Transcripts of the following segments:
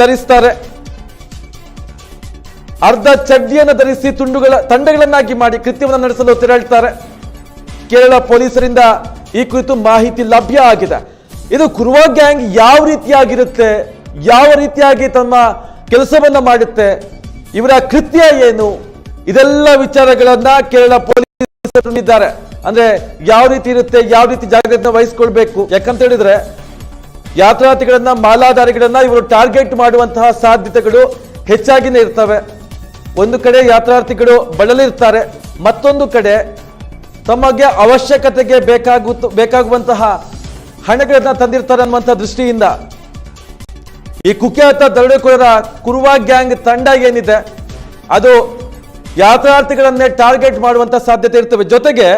ಧರಿಸ್ತಾರೆ. ಅರ್ಧ ಚಡ್ಡಿಯನ್ನು ಧರಿಸಿ ತುಂಡುಗಳ ತಂಡಗಳನ್ನಾಗಿ ಮಾಡಿ ಕೃತ್ಯವನ್ನು ನಡೆಸಲು ತೆರಳುತ್ತಾರೆ ಕೇರಳ ಪೊಲೀಸರಿಂದ ಈ ಕುರಿತು ಮಾಹಿತಿ ಲಭ್ಯ ಆಗಿದೆ. ಇದು ಕುರುವ ಗ್ಯಾಂಗ್ ಯಾವ ರೀತಿಯಾಗಿರುತ್ತೆ, ಯಾವ ರೀತಿಯಾಗಿ ತಮ್ಮ ಕೆಲಸವನ್ನ ಮಾಡುತ್ತೆ, ಇವರ ಕೃತ್ಯ ಏನು, ಇದೆಲ್ಲ ವಿಚಾರಗಳನ್ನ ಕೇರಳ ಪೊಲೀಸರು ಅಂದ್ರೆ ಯಾವ ರೀತಿ ಇರುತ್ತೆ, ಯಾವ ರೀತಿ ಜಾಗ್ರತೆ ವಹಿಸ್ಕೊಳ್ಬೇಕು, ಯಾಕಂತ ಹೇಳಿದ್ರೆ ಯಾತ್ರಾರ್ಥಿಗಳನ್ನ, ಮಾಲಾಧಾರಿಗಳನ್ನ ಇವರು ಟಾರ್ಗೆಟ್ ಮಾಡುವಂತಹ ಸಾಧ್ಯತೆಗಳು ಹೆಚ್ಚಾಗಿನೇ ಇರ್ತವೆ. ಒಂದು ಕಡೆ ಯಾತ್ರಾರ್ಥಿಗಳು ಬಳಲಿರ್ತಾರೆ, ಮತ್ತೊಂದು ಕಡೆ ತಮಗೆ ಅವಶ್ಯಕತೆಗೆ ಬೇಕಾಗು ಬೇಕಾಗುವಂತಹ ಹಣಗಳನ್ನ ತಂದಿರ್ತಾರೆ ಅನ್ನುವಂಥ ದೃಷ್ಟಿಯಿಂದ. ಈ ಕುಖ್ಯಾತ ದರೋಡೆಕೋರರ ಕುರುವ ಗ್ಯಾಂಗ್ ತಂಡ ಏನಿದೆ, ಅದು ಯಾತ್ರಾರ್ಥಿಗಳನ್ನೇ ಟಾರ್ಗೆಟ್ ಮಾಡುವಂತ ಸಾಧ್ಯತೆ ಇರ್ತವೆ. ಜೊತೆಗೆ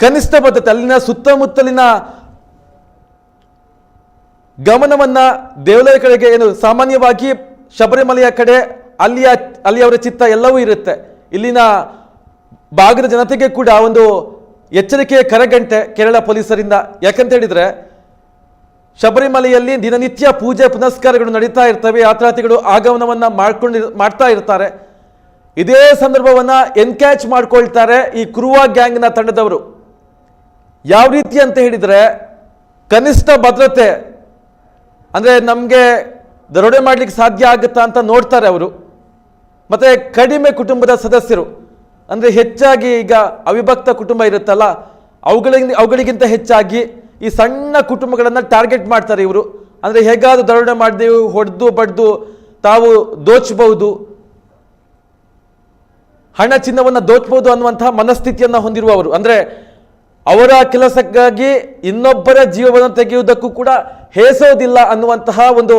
ಕನಿಷ್ಠ ಬದ್ಧತೆ ಅಲ್ಲಿನ ಸುತ್ತಮುತ್ತಲಿನ ಗಮನವನ್ನ ದೇವಾಲಯ ಕಡೆಗೆ ಏನು ಸಾಮಾನ್ಯವಾಗಿ ಶಬರಿಮಲೆಯ ಕಡೆ ಅಲ್ಲಿಯ, ಅಲ್ಲಿಯವರ ಚಿತ್ತ ಎಲ್ಲವೂ ಇರುತ್ತೆ. ಇಲ್ಲಿನ ಭಾಗದ ಜನತೆಗೆ ಕೂಡ ಒಂದು ಎಚ್ಚರಿಕೆಯ ಕರಗಂಟೆ ಕೇರಳ ಪೊಲೀಸರಿಂದ. ಯಾಕಂತ ಹೇಳಿದ್ರೆ, ಶಬರಿಮಲೆಯಲ್ಲಿ ದಿನನಿತ್ಯ ಪೂಜೆ ಪುನಸ್ಕಾರಗಳು ನಡೀತಾ ಇರ್ತವೆ, ಯಾತ್ರಾರ್ಥಿಗಳು ಆಗಮನವನ್ನ ಮಾಡ್ಕೊಂಡು, ಮಾಡ್ತಾ ಇರ್ತಾರೆ. ಇದೇ ಸಂದರ್ಭವನ್ನ ಎನ್ಕ್ಯಾಚ್ ಮಾಡ್ಕೊಳ್ತಾರೆ ಈ ಕುರುವ ಗ್ಯಾಂಗ್ನ ತಂಡದವರು. ಯಾವ ರೀತಿ ಅಂತ ಹೇಳಿದ್ರೆ, ಕನಿಷ್ಠ ಭದ್ರತೆ ಅಂದ್ರೆ ನಮಗೆ ದರೋಡೆ ಮಾಡ್ಲಿಕ್ಕೆ ಸಾಧ್ಯ ಆಗುತ್ತಾ ಅಂತ ನೋಡ್ತಾರೆ ಅವರು. ಮತ್ತು ಕಡಿಮೆ ಕುಟುಂಬದ ಸದಸ್ಯರು, ಅಂದರೆ ಹೆಚ್ಚಾಗಿ ಈಗ ಅವಿಭಕ್ತ ಕುಟುಂಬ ಇರುತ್ತಲ್ಲ ಅವುಗಳಿಂದ ಅವುಗಳಿಗಿಂತ ಹೆಚ್ಚಾಗಿ ಈ ಸಣ್ಣ ಕುಟುಂಬಗಳನ್ನು ಟಾರ್ಗೆಟ್ ಮಾಡ್ತಾರೆ ಇವರು. ಅಂದರೆ ಹೇಗಾದರೂ ದರೋಡೆ ಮಾಡಿದೆವು ಹೊಡೆದು ಬಡ್ದು ತಾವು ದೋಚಬಹುದು. ಹಣ ಚಿನ್ನವನ್ನು ದೋಚಬಹುದು ಅನ್ನುವಂತಹ ಮನಸ್ಥಿತಿಯನ್ನು ಹೊಂದಿರುವವರು. ಅಂದ್ರೆ ಅವರ ಕೆಲಸಕ್ಕಾಗಿ ಇನ್ನೊಬ್ಬರ ಜೀವವನ್ನು ತೆಗೆಯುವುದಕ್ಕೂ ಕೂಡ ಹೇಸೋದಿಲ್ಲ ಅನ್ನುವಂತಹ ಒಂದು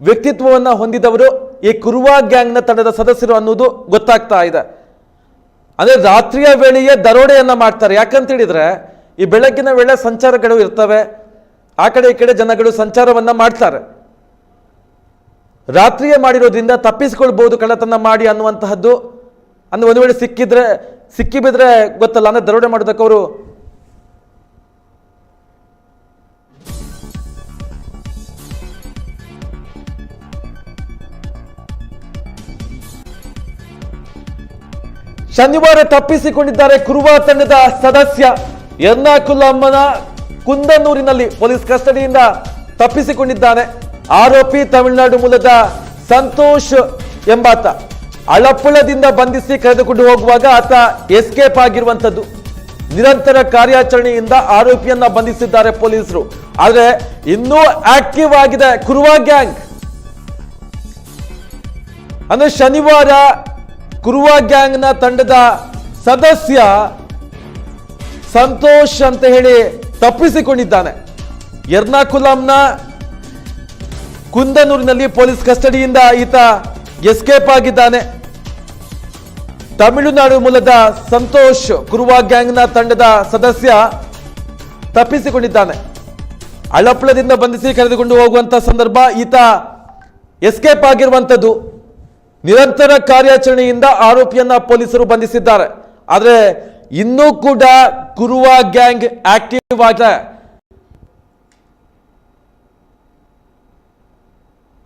ವ್ಯಕ್ತಿತ್ವವನ್ನು ಹೊಂದಿದವರು ಈ ಕುರುವಾ ಗ್ಯಾಂಗ್ನ ತಂಡದ ಸದಸ್ಯರು ಅನ್ನೋದು ಗೊತ್ತಾಗ್ತಾ ಇದೆ. ಅಂದರೆ ರಾತ್ರಿಯ ವೇಳೆಯೇ ದರೋಡೆಯನ್ನು ಮಾಡ್ತಾರೆ. ಯಾಕಂತ ಹೇಳಿದ್ರೆ, ಈ ಬೆಳಗ್ಗಿನ ವೇಳೆ ಸಂಚಾರಗಳು ಇರ್ತವೆ. ಆ ಕಡೆ ಈ ಕಡೆ ಜನಗಳು ಸಂಚಾರವನ್ನು ಮಾಡ್ತಾರೆ. ರಾತ್ರಿಯೇ ಮಾಡಿರೋದ್ರಿಂದ ತಪ್ಪಿಸಿಕೊಳ್ಬಹುದು ಕಳ್ಳತನ ಮಾಡಿ ಅನ್ನುವಂತಹದ್ದು, ಅಂದರೆ ಒಂದು ವೇಳೆ ಸಿಕ್ಕಿದ್ರೆ ಸಿಕ್ಕಿ ಬಿದ್ರೆ ಗೊತ್ತಲ್ಲ, ಅಂದ್ರೆ ದರೋಡೆ ಮಾಡೋದಕ್ಕೆ ಶನಿವಾರ ತಪ್ಪಿಸಿಕೊಂಡಿದ್ದಾರೆ ಕುರುವ ತಂಡದ ಸದಸ್ಯ ಎರ್ನಾಕುಲಮ್ಮನ ಕುಂದನೂರಿನಲ್ಲಿ ಪೊಲೀಸ್ ಕಸ್ಟಡಿಯಿಂದ ತಪ್ಪಿಸಿಕೊಂಡಿದ್ದಾನೆ. ಆರೋಪಿ ತಮಿಳುನಾಡು ಮೂಲದ ಸಂತೋಷ್ ಎಂಬಾತ. ಅಳಪ್ಪಳದಿಂದ ಬಂಧಿಸಿ ಕರೆದುಕೊಂಡು ಹೋಗುವಾಗ ಆತ ಎಸ್ಕೇಪ್ ಆಗಿರುವಂತದ್ದು ನಿರಂತರ ಕಾರ್ಯಾಚರಣೆಯಿಂದ ಆರೋಪಿಯನ್ನ ಬಂಧಿಸಿದ್ದಾರೆ ಪೊಲೀಸರು. ಆದರೆ ಇನ್ನೂ ಆಕ್ಟಿವ್ ಆಗಿದೆ ಕುರುವ ಗ್ಯಾಂಗ್. ಅಂದ್ರೆ ಶನಿವಾರ ಕುರುವ ಗ್ಯಾಂಗ್ನ ತಂಡದ ಸದಸ್ಯ ಸಂತೋಷ್ ಅಂತ ಹೇಳಿ ತಪ್ಪಿಸಿಕೊಂಡಿದ್ದಾನೆ. ಎರ್ನಾಕುಲಂನ ಕುಂದನೂರಿನಲ್ಲಿ ಪೊಲೀಸ್ ಕಸ್ಟಡಿಯಿಂದ ಈತ ಎಸ್ಕೇಪ್ ಆಗಿದ್ದಾನೆ. ತಮಿಳುನಾಡು ಮೂಲದ ಸಂತೋಷ್ ಕುರುವ ಗ್ಯಾಂಗ್ನ ತಂಡದ ಸದಸ್ಯ ತಪ್ಪಿಸಿಕೊಂಡಿದ್ದಾನೆ. ಅಳಪ್ಪಳದಿಂದ ಬಂಧಿಸಿ ಕರೆದುಕೊಂಡು ಹೋಗುವಂತ ಸಂದರ್ಭ ಈತ ಎಸ್ಕೇಪ್ ಆಗಿರುವಂಥದ್ದು. ನಿರಂತರ ಕಾರ್ಯಾಚರಣೆಯಿಂದ ಆರೋಪಿಯನ್ನ ಪೊಲೀಸರು ಬಂಧಿಸಿದ್ದಾರೆ. ಆದರೆ ಇನ್ನೂ ಕೂಡ ಕುರುವಾ ಗ್ಯಾಂಗ್ ಆಕ್ಟಿವ್ ಆಗಿದೆ.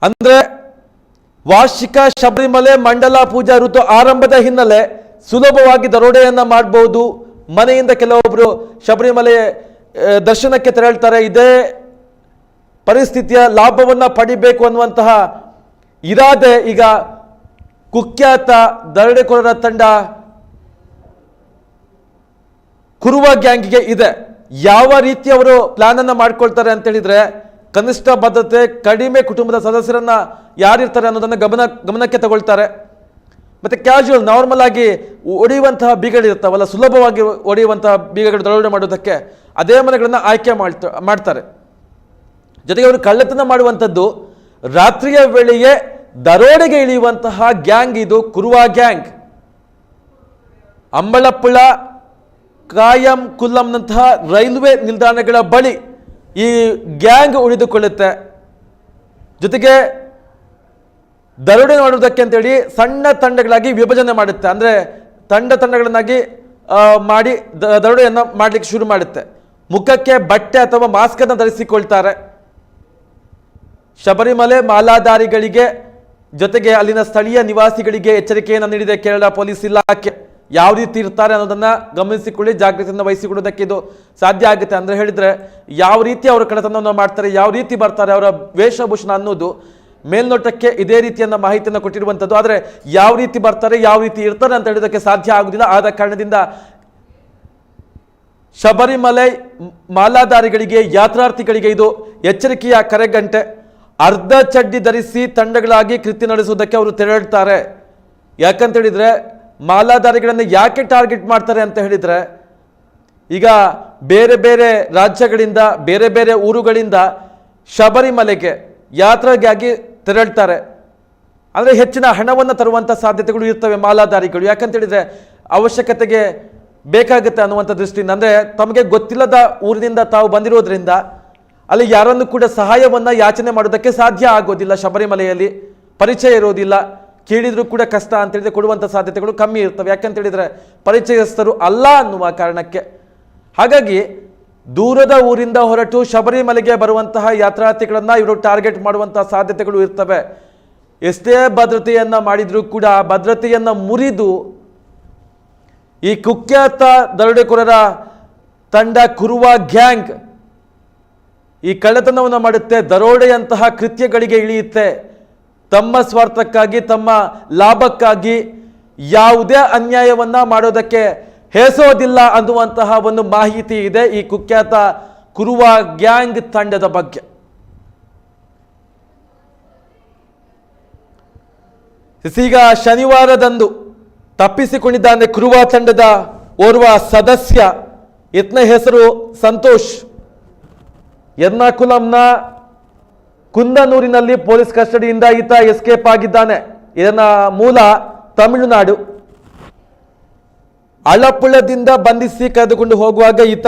ಅಂದ್ರೆ ವಾರ್ಷಿಕ ಶಬರಿಮಲೆ ಮಂಡಲ ಪೂಜಾ ಋತು ಆರಂಭದ ಹಿನ್ನೆಲೆ ಸುಲಭವಾಗಿ ದರೋಡೆಯನ್ನ ಮಾಡಬಹುದು ಮನೆಯಿಂದ ಕೆಲವೊಬ್ಬರು ಶಬರಿಮಲೆ ದರ್ಶನಕ್ಕೆ ತೆರಳ್ತಾರೆ. ಇದೇ ಪರಿಸ್ಥಿತಿಯ ಲಾಭವನ್ನ ಪಡಿಬೇಕು ಅನ್ನುವಂತಹ ಇರಾದೆ ಈಗ ಕುಖ್ಯಾತ ದರೋಡೆಕೋರರ ತಂಡ ಕುರುವ ಗ್ಯಾಂಗ್ಗೆ ಇದೆ. ಯಾವ ರೀತಿ ಅವರು ಪ್ಲಾನ್ ಅನ್ನ ಮಾಡ್ಕೊಳ್ತಾರೆ ಅಂತ ಹೇಳಿದ್ರೆ ಕನಿಷ್ಠ ಬದ್ಧತೆ ಕಡಿಮೆ ಕುಟುಂಬದ ಸದಸ್ಯರನ್ನ ಯಾರಿರ್ತಾರೆ ಅನ್ನೋದನ್ನ ಗಮನ, ಗಮನಕ್ಕೆ ತಗೊಳ್ತಾರೆ. ಮತ್ತೆ ಕ್ಯಾಶುವಲ್ ನಾರ್ಮಲ್ ಆಗಿ ಒಡೆಯುವಂತಹ ಬೀಗಗಳಿರ್ತಾವಲ್ಲ ಸುಲಭವಾಗಿ ಒಡೆಯುವಂತಹ ಬೀಗಗಳು ದರೋಡೆ ಮಾಡೋದಕ್ಕೆ ಅದೇ ಮನೆಗಳನ್ನು ಆಯ್ಕೆ ಮಾಡ್ತಾ, ಮಾಡ್ತಾರೆ. ಜೊತೆಗೆ ಅವರು ಕಳ್ಳತನ ಮಾಡುವಂಥದ್ದು ರಾತ್ರಿಯ ವೇಳೆಯೇ ದರೋಡೆಗೆ ಇಳಿಯುವಂತಹ ಗ್ಯಾಂಗ್ ಇದು, ಕುರುವಾ ಗ್ಯಾಂಗ್. ಅಂಬಳಪ್ಪಳ, ಕಾಯಂ ಕುಲ್ಲಂನಂತಹ ರೈಲ್ವೆ ನಿಲ್ದಾಣಗಳ ಬಳಿ ಈ ಗ್ಯಾಂಗ್ ಉಳಿದುಕೊಳ್ಳುತ್ತೆ. ಜೊತೆಗೆ ದರೋಡೆ ಮಾಡುವುದಕ್ಕೆ ಅಂತೇಳಿ ಸಣ್ಣ ತಂಡಗಳಾಗಿ ವಿಭಜನೆ ಮಾಡುತ್ತೆ. ಅಂದರೆ ತಂಡ ತಂಡಗಳನ್ನಾಗಿ ಮಾಡಿ ದರೋಡೆಯನ್ನು ಮಾಡಲಿಕ್ಕೆ ಶುರು ಮಾಡುತ್ತೆ. ಮುಖಕ್ಕೆ ಬಟ್ಟೆ ಅಥವಾ ಮಾಸ್ಕನ್ನು ಧರಿಸಿಕೊಳ್ತಾರೆ. ಶಬರಿಮಲೆ ಮಾಲಾಧಾರಿಗಳಿಗೆ ಜೊತೆಗೆ ಅಲ್ಲಿನ ಸ್ಥಳೀಯ ನಿವಾಸಿಗಳಿಗೆ ಎಚ್ಚರಿಕೆಯನ್ನು ನೀಡಿದೆ ಕೇರಳ ಪೊಲೀಸ್ ಇಲಾಖೆ. ಯಾವ ರೀತಿ ಇರ್ತಾರೆ ಅನ್ನೋದನ್ನ ಗಮನಿಸಿಕೊಳ್ಳಿ ಜಾಗೃತಿಯನ್ನು ವಹಿಸಿಕೊಳ್ಳೋದಕ್ಕೆ ಇದು ಸಾಧ್ಯ ಆಗುತ್ತೆ ಅಂದ್ರೆ ಹೇಳಿದ್ರೆ, ಯಾವ ರೀತಿ ಅವರ ಕಡತನವನ್ನು ಮಾಡ್ತಾರೆ, ಯಾವ ರೀತಿ ಬರ್ತಾರೆ, ಅವರ ವೇಷಭೂಷಣ ಅನ್ನೋದು ಮೇಲ್ನೋಟಕ್ಕೆ ಇದೇ ರೀತಿಯನ್ನ ಮಾಹಿತಿಯನ್ನು ಕೊಟ್ಟಿರುವಂಥದ್ದು. ಆದರೆ ಯಾವ ರೀತಿ ಬರ್ತಾರೆ, ಯಾವ ರೀತಿ ಇರ್ತಾರೆ ಅಂತ ಹೇಳೋದಕ್ಕೆ ಸಾಧ್ಯ ಆಗುವುದಿಲ್ಲ ಆದ ಕಾರಣದಿಂದ ಶಬರಿಮಲೆ ಮಾಲಾಧಾರಿಗಳಿಗೆ, ಯಾತ್ರಾರ್ಥಿಗಳಿಗೆ ಇದು ಎಚ್ಚರಿಕೆಯ ಕರೆಗಂಟೆ. ಅರ್ಧ ಚಡ್ಡಿ ಧರಿಸಿ ತಂಡಗಳಾಗಿ ಕೃತಿ ನಡೆಸುವುದಕ್ಕೆ ಅವರು ತೆರಳುತ್ತಾರೆ ಯಾಕಂತ ಹೇಳಿದ್ರೆ ಮಾಲಾಧಾರಿಗಳನ್ನು ಯಾಕೆ ಟಾರ್ಗೆಟ್ ಮಾಡ್ತಾರೆ ಅಂತ ಹೇಳಿದರೆ, ಈಗ ಬೇರೆ ಬೇರೆ ರಾಜ್ಯಗಳಿಂದ, ಬೇರೆ ಬೇರೆ ಊರುಗಳಿಂದ ಶಬರಿಮಲೆಗೆ ಯಾತ್ರೆಗಾಗಿ ತೆರಳ್ತಾರೆ. ಅಂದರೆ ಹೆಚ್ಚಿನ ಹಣವನ್ನು ತರುವಂಥ ಸಾಧ್ಯತೆಗಳು ಇರ್ತವೆ ಮಾಲಾಧಾರಿಗಳು. ಯಾಕಂತೇಳಿದರೆ ಅವಶ್ಯಕತೆಗೆ ಬೇಕಾಗುತ್ತೆ ಅನ್ನುವಂಥ ದೃಷ್ಟಿಯಿಂದ, ಅಂದರೆ ತಮಗೆ ಗೊತ್ತಿಲ್ಲದ ಊರಿನಿಂದ ತಾವು ಬಂದಿರೋದ್ರಿಂದ ಅಲ್ಲಿ ಯಾರನ್ನು ಕೂಡ ಸಹಾಯವನ್ನು ಯಾಚನೆ ಮಾಡೋದಕ್ಕೆ ಸಾಧ್ಯ ಆಗೋದಿಲ್ಲ. ಶಬರಿಮಲೆಯಲ್ಲಿ ಪರಿಚಯ ಇರೋದಿಲ್ಲ. ಕೇಳಿದ್ರು ಕೂಡ ಕಷ್ಟ ಅಂತೇಳಿದರೆ ಕೊಡುವಂಥ ಸಾಧ್ಯತೆಗಳು ಕಮ್ಮಿ ಇರ್ತವೆ. ಯಾಕಂತ ಹೇಳಿದ್ರೆ ಪರಿಚಯಸ್ಥರು ಅಲ್ಲ ಅನ್ನುವ ಕಾರಣಕ್ಕೆ. ಹಾಗಾಗಿ ದೂರದ ಊರಿಂದ ಹೊರಟು ಶಬರಿಮಲೆಗೆ ಬರುವಂತಹ ಯಾತ್ರಾರ್ಥಿಗಳನ್ನು ಇವರು ಟಾರ್ಗೆಟ್ ಮಾಡುವಂತಹ ಸಾಧ್ಯತೆಗಳು ಇರ್ತವೆ. ಎಷ್ಟೇ ಭದ್ರತೆಯನ್ನು ಮಾಡಿದರೂ ಕೂಡ ಆ ಭದ್ರತೆಯನ್ನು ಮುರಿದು ಈ ಕುಖ್ಯಾತ ದರೋಡೆಕೋರರ ತಂಡ ಕುರುವ ಗ್ಯಾಂಗ್ ಈ ಕಳ್ಳತನವನ್ನು ಮಾಡುತ್ತೆ. ದರೋಡೆಯಂತಹ ಕೃತ್ಯಗಳಿಗೆ ಇಳಿಯುತ್ತೆ. ತಮ್ಮ ಸ್ವಾರ್ಥಕ್ಕಾಗಿ, ತಮ್ಮ ಲಾಭಕ್ಕಾಗಿ ಯಾವುದೇ ಅನ್ಯಾಯವನ್ನ ಮಾಡೋದಕ್ಕೆ ಹೇಸೋದಿಲ್ಲ ಅನ್ನುವಂತಹ ಒಂದು ಮಾಹಿತಿ ಇದೆ ಈ ಕುಖ್ಯಾತ ಕುರುವ ಗ್ಯಾಂಗ್ ತಂಡದ ಬಗ್ಗೆ. ಈಗ ಶನಿವಾರದಂದು ತಪ್ಪಿಸಿಕೊಂಡಿದ್ದಾನೆ ಕುರುವ ತಂಡದ ಓರ್ವ ಸದಸ್ಯ. ಇತ್ನ ಹೆಸರು ಸಂತೋಷ್. ಎರ್ನಾಕುಲಂನ ಕುಂದನೂರಿನಲ್ಲಿ ಪೊಲೀಸ್ ಕಸ್ಟಡಿಯಿಂದ ಈತ ಎಸ್ಕೇಪ್ ಆಗಿದ್ದಾನೆ. ಇದನ್ನ ಮೂಲ ತಮಿಳುನಾಡು. ಅಳಪುಳದಿಂದ ಬಂಧಿಸಿ ಕರೆದುಕೊಂಡು ಹೋಗುವಾಗ ಈತ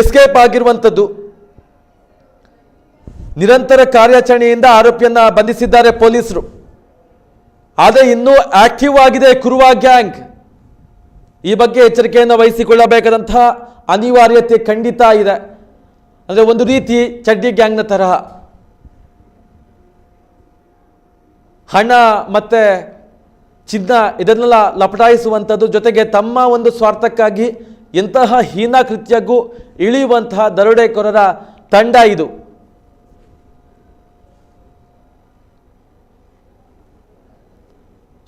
ಎಸ್ಕೇಪ್ ಆಗಿರುವಂಥದ್ದು. ನಿರಂತರ ಕಾರ್ಯಾಚರಣೆಯಿಂದ ಆರೋಪಿಯನ್ನ ಬಂಧಿಸಿದ್ದಾರೆ ಪೊಲೀಸರು. ಆದರೆ ಇನ್ನೂ ಆಕ್ಟಿವ್ ಆಗಿದೆ ಕುರುವ ಗ್ಯಾಂಗ್. ಈ ಬಗ್ಗೆ ಎಚ್ಚರಿಕೆಯನ್ನು ವಹಿಸಿಕೊಳ್ಳಬೇಕಾದಂತಹ ಅನಿವಾರ್ಯತೆ ಖಂಡಿತ ಇದೆ. ಅಂದರೆ ಒಂದು ರೀತಿ ಚಡ್ಡಿ ಗ್ಯಾಂಗ್ನ ತರಹ. ಹಣ ಮತ್ತೆ ಚಿನ್ನ ಇದನ್ನೆಲ್ಲ ಲಪಟಾಯಿಸುವಂಥದ್ದು ಜೊತೆಗೆ ತಮ್ಮ ಒಂದು ಸ್ವಾರ್ಥಕ್ಕಾಗಿ ಎಂತಹ ಹೀನ ಕೃತ್ಯಕ್ಕೂ ಇಳಿಯುವಂತಹ ದರೋಡೆಕೋರರ ತಂಡ ಇದು.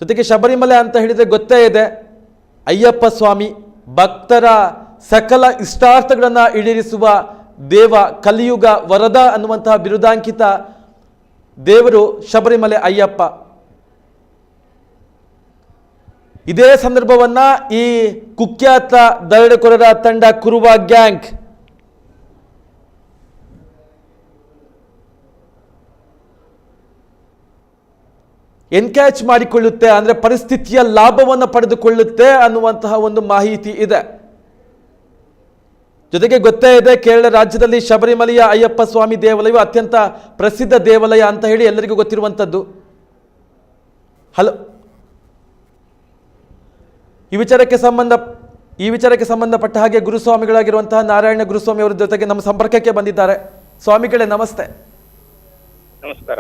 ಜೊತೆಗೆ ಶಬರಿಮಲೆ ಅಂತ ಹೇಳಿದರೆ ಗೊತ್ತೇ ಇದೆ. ಅಯ್ಯಪ್ಪ ಸ್ವಾಮಿ ಭಕ್ತರ ಸಕಲ ಇಷ್ಟಾರ್ಥಗಳನ್ನು ಈಡೇರಿಸುವ ದೇವ ಕಲಿಯುಗ ವರದ ಅನ್ನುವಂತಹ ಬಿರುದಾಂಕಿತ ದೇವರು ಶಬರಿಮಲೆ ಅಯ್ಯಪ್ಪ. ಇದೇ ಸಂದರ್ಭವನ್ನ ಈ ಕುಖ್ಯಾತ ದರಡೆಕೊರರ ತಂಡ ಕುರುವ ಗ್ಯಾಂಗ್. ಎನ್ಕ್ಯಾಚ್ ಮಾಡಿಕೊಳ್ಳುತ್ತೆ, ಅಂದ್ರೆ ಪರಿಸ್ಥಿತಿಯ ಲಾಭವನ್ನು ಪಡೆದುಕೊಳ್ಳುತ್ತೆ ಅನ್ನುವಂತಹ ಒಂದು ಮಾಹಿತಿ ಇದೆ. ಜೊತೆಗೆ ಗೊತ್ತೇ ಇದೆ ಕೇರಳ ರಾಜ್ಯದಲ್ಲಿ ಶಬರಿಮಲೆಯ ಅಯ್ಯಪ್ಪ ಸ್ವಾಮಿ ದೇವಾಲಯವು ಅತ್ಯಂತ ಪ್ರಸಿದ್ಧ ದೇವಾಲಯ ಅಂತ ಹೇಳಿ ಎಲ್ಲರಿಗೂ ಗೊತ್ತಿರುವಂಥದ್ದು. ಹಲೋ. ಈ ವಿಚಾರಕ್ಕೆ ಸಂಬಂಧ ಈ ವಿಚಾರಕ್ಕೆ ಸಂಬಂಧಪಟ್ಟ ಹಾಗೆ ಗುರುಸ್ವಾಮಿಗಳಾಗಿರುವಂತಹ ನಾರಾಯಣ ಗುರುಸ್ವಾಮಿ ಅವರ ಜೊತೆಗೆ ನಮ್ಮ ಸಂಪರ್ಕಕ್ಕೆ ಬಂದಿದ್ದಾರೆ. ಸ್ವಾಮಿಗಳೇ ನಮಸ್ತೆ. ನಮಸ್ಕಾರ.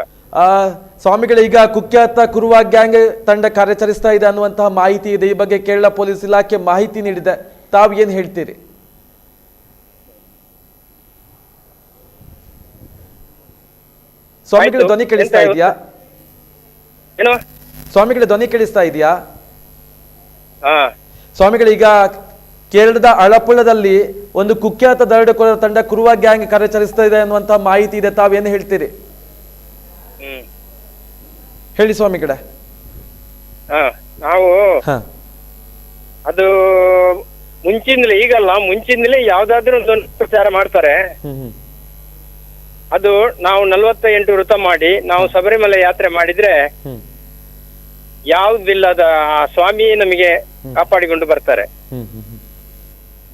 ಸ್ವಾಮಿಗಳೇ ಈಗ ಕುಖ್ಯಾತ ಕುರುವ ಗ್ಯಾಂಗ್ ತಂಡ ಕಾರ್ಯಾಚರಿಸ್ತಾ ಇದೆ ಅನ್ನುವಂತಹ ಮಾಹಿತಿ ಇದೆ. ಈ ಬಗ್ಗೆ ಕೇರಳ ಪೊಲೀಸ್ ಇಲಾಖೆ ಮಾಹಿತಿ ನೀಡಿದೆ. ತಾವು ಏನು ಹೇಳ್ತೀರಿ? ಸ್ವಾಮಿಗಳ. ಧ್ವನಿ ಕೇಳಿಸ್ತಾ ಇದೆಯಾ? ಏನು? ಸ್ವಾಮಿಗಳ ಧ್ವನಿ ಕೇಳಿಸ್ತಾ ಇದೆಯಾ? ಹಾ. ಸ್ವಾಮಿಗಳೀಗ ಕೇರಳದ ಅಳಪುಳದಲ್ಲಿ ಒಂದು ಕುಖ್ಯಾತ ದರೋಡೆಕೋರರ ತಂಡ ಕುರುವ ಗ್ಯಾಂಗ್ ಕಾರ್ಯಾಚರಿಸ್ತಾ ಇದೆ ಅನ್ನುವಂತಹ ಮಾಹಿತಿ ಇದೆ. ತಾವೇನು ಹೇಳ್ತೀರಿ? ಹ್ಮ್. ಹೇಳಿ ಸ್ವಾಮಿಗಳೇ. ನಾವು ಹಾ. ಅದು ಮುಂಚಿಂದಲೇ ಈಗಲ್ಲ ಮುಂಚಿಂದಲೇ ಯಾವ್ದಾದ್ರು ಒಂದು ಪ್ರಚಾರ ಮಾಡ್ತಾರೆ. ಅದು ನಾವು ನಲವತ್ತ ಎಂಟು ವೃತ ಮಾಡಿ ನಾವು ಶಬರಿಮಲೆ ಯಾತ್ರೆ ಮಾಡಿದ್ರೆ ಯಾವ್ದಿಲ್ಲದ ಆ ಸ್ವಾಮಿ ನಮಗೆ ಕಾಪಾಡಿಕೊಂಡು ಬರ್ತಾರೆ.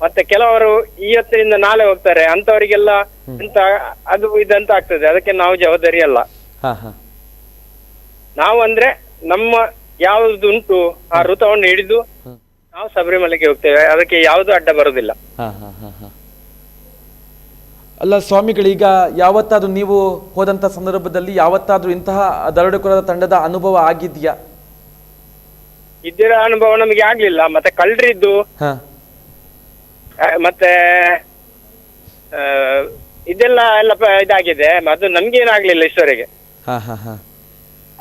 ಮತ್ತೆ ಕೆಲವರು ಈ ಇವತ್ತಿನಿಂದ ನಾಳೆ ಹೋಗ್ತಾರೆ ಅಂತವರಿಗೆಲ್ಲ ಎಂತ ಅದು ಇದಂತ ಆಗ್ತದೆ ಅದಕ್ಕೆ ನಾವು ಜವಾಬ್ದಾರಿ ಅಲ್ಲ. ನಾವು ಅಂದ್ರೆ ನಮ್ಮ ಯಾವ್ದು ಉಂಟು ಆ ಋತವನ್ನು ಹಿಡಿದು ನಾವು ಶಬರಿಮಲೆಗೆ ಹೋಗ್ತೇವೆ ಅದಕ್ಕೆ ಯಾವುದು ಅಡ್ಡ ಬರುದಿಲ್ಲ. ಅಲ್ಲ ಸ್ವಾಮಿಗಳೀಗ ಯಾವತ್ತಾದ್ರೂ ನೀವು ಹೋದಂಥ ಸಂದರ್ಭದಲ್ಲಿ ಯಾವತ್ತಾದ್ರೂ ಇಂತಹ ದರೋಡೆಕೋರರ ತಂಡದ ಅನುಭವ ಆಗಿದ್ಯಾ? ಇದರ ಅನುಭವ ನಮಗೆ ಆಗ್ಲಿಲ್ಲ. ಮತ್ತೆ ಕಳ್ರಿದ್ದು ಹಾ. ಮತ್ತೆ ಆ, ಇದೆಲ್ಲ ಎಲ್ಲ ಪ- ಇದಾಗಿದೆ. ಅದು ನಮ್ಗೇನಾಗ್ಲಿಲ್ಲ ಇಷ್ಟವರೆಗೆ ಹಾ ಹಾ ಹಾ.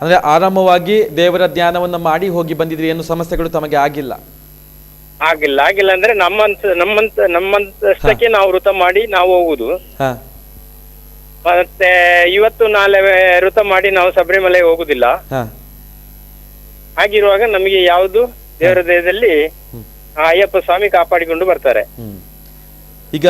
ಅಂದ್ರೆ ಆರಾಮವಾಗಿ ದೇವರ ಧ್ಯಾನವನ್ನು ಮಾಡಿ ಹೋಗಿ ಬಂದಿದ್ರಿ ಏನು ಸಮಸ್ಯೆಗಳು ತಮಗೆ ಆಗಿಲ್ಲ. ಆಗಿಲ್ಲ ಆಗಿಲ್ಲ ಅಂದ್ರೆ ನಮ್ಮಂತ ನಮ್ಮಂತ ನಮ್ಮಂತಷ್ಟಕ್ಕೆ ನಾವು ವೃತ ಮಾಡಿ ನಾವು ಹೋಗುದು. ಹಾ. ಮತ್ತೆ ಇವತ್ತು ನಾಳೆ ವೃತ ಮಾಡಿ ನಾವು ಶಬರಿಮಲೆ ಹೋಗುದಿಲ್ಲ. ಹಾ. ಹಾಗಿರುವಾಗ ನಮಗೆ ಯಾವುದು ದೇವರ ದೇಹದಲ್ಲಿ ಆ ಅಯ್ಯಪ್ಪ ಸ್ವಾಮಿ ಕಾಪಾಡಿಕೊಂಡು ಬರ್ತಾರೆ. ಈಗ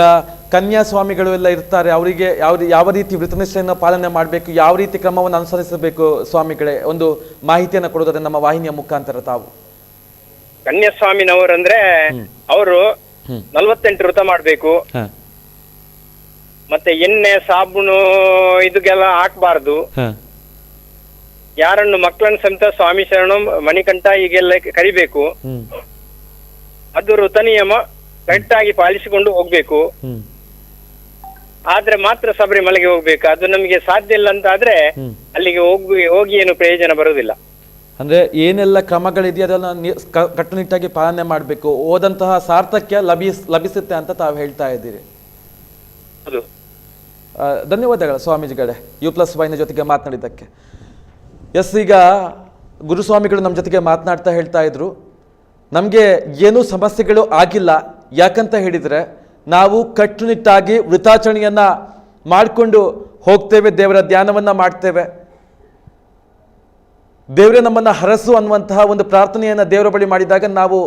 ಕನ್ಯಾ ಸ್ವಾಮಿಗಳು ಎಲ್ಲ ಇರ್ತಾರೆ ಅವರಿಗೆ ಯಾವ ಯಾವ ರೀತಿ ವೃತನಿಷ್ಠೆಯನ್ನು ಪಾಲನೆ ಮಾಡಬೇಕು ಯಾವ ರೀತಿ ಕ್ರಮವನ್ನು ಅನುಸರಿಸಬೇಕು ಸ್ವಾಮಿಗಳೇ? ಒಂದು ಮಾಹಿತಿಯನ್ನು ಕೊಡೋದಾದ್ರೆ ನಮ್ಮ ವಾಹಿನಿಯ ಮುಖಾಂತರ ತಾವು. ಕನ್ಯಾಸ್ವಾಮಿನವರಂದ್ರೆ ಅವರು. ನಲ್ವತ್ತೆಂಟು ವೃತ ಮಾಡ್ಬೇಕು. ಮತ್ತೆ ಎಣ್ಣೆ ಸಾಬೂನು ಇದಕ್ಕೆಲ್ಲ ಹಾಕ್ಬಾರ್ದು. ಯಾರನ್ನು ಮಕ್ಕಳನ್ನ ಸಮೇತ ಸ್ವಾಮಿ ಶರಣ ಮಣಿಕಂಠ ಹೀಗೆಲ್ಲ ಕರಿಬೇಕು. ಅದು ವೃತ ನಿಯಮ ಕರೆಕ್ಟ್ ಆಗಿ ಪಾಲಿಸಿಕೊಂಡು ಹೋಗ್ಬೇಕು. ಆದ್ರೆ ಮಾತ್ರ ಶಬರಿಮಲೆಗೆ ಹೋಗ್ಬೇಕು. ಅದು ನಮಗೆ ಸಾಧ್ಯ ಇಲ್ಲ ಅಂತ ಆದ್ರೆ ಅಲ್ಲಿಗೆ ಹೋಗಿ ಹೋಗಿ ಏನು ಪ್ರಯೋಜನ ಬರುವುದಿಲ್ಲ. ಅಂದ್ರೆ ಏನೆಲ್ಲ ಕ್ರಮಗಳಿದೆಯೋ ಅದನ್ನು ಕಟ್ಟುನಿಟ್ಟಾಗಿ ಪಾಲನೆ ಮಾಡಬೇಕು. ಓದಂತಹ ಸಾರ್ಥಕ್ಯ ಲಭಿಸ್ ಲಭಿಸುತ್ತೆ ಅಂತ ತಾವು ಹೇಳ್ತಾ ಇದ್ದೀರಿ. ಧನ್ಯವಾದಗಳು ಸ್ವಾಮೀಜಿಗಳೇ ಯು ಪ್ಲಸ್ ವೈನ ಜೊತೆಗೆ ಮಾತನಾಡಿದ್ದಕ್ಕೆ. ಎಸ್ ಈಗ ಗುರುಸ್ವಾಮಿಗಳು ನಮ್ಮ ಜೊತೆಗೆ ಮಾತನಾಡ್ತಾ ಹೇಳ್ತಾ ಇದ್ರು. ನಮಗೆ ಏನೂ ಸಮಸ್ಯೆಗಳು ಆಗಿಲ್ಲ. ಯಾಕಂತ ಹೇಳಿದರೆ ನಾವು ಕಟ್ಟುನಿಟ್ಟಾಗಿ ವೃತಾಚರಣೆಯನ್ನು ಮಾಡಿಕೊಂಡು ಹೋಗ್ತೇವೆ ದೇವರ ಧ್ಯಾನವನ್ನು ಮಾಡ್ತೇವೆ. ದೇವರೇ ನಮ್ಮನ್ನು ಹರಸು ಅನ್ನುವಂತಹ ಒಂದು ಪ್ರಾರ್ಥನೆಯನ್ನು ದೇವರ ಬಳಿ ಮಾಡಿದಾಗ ನಾವು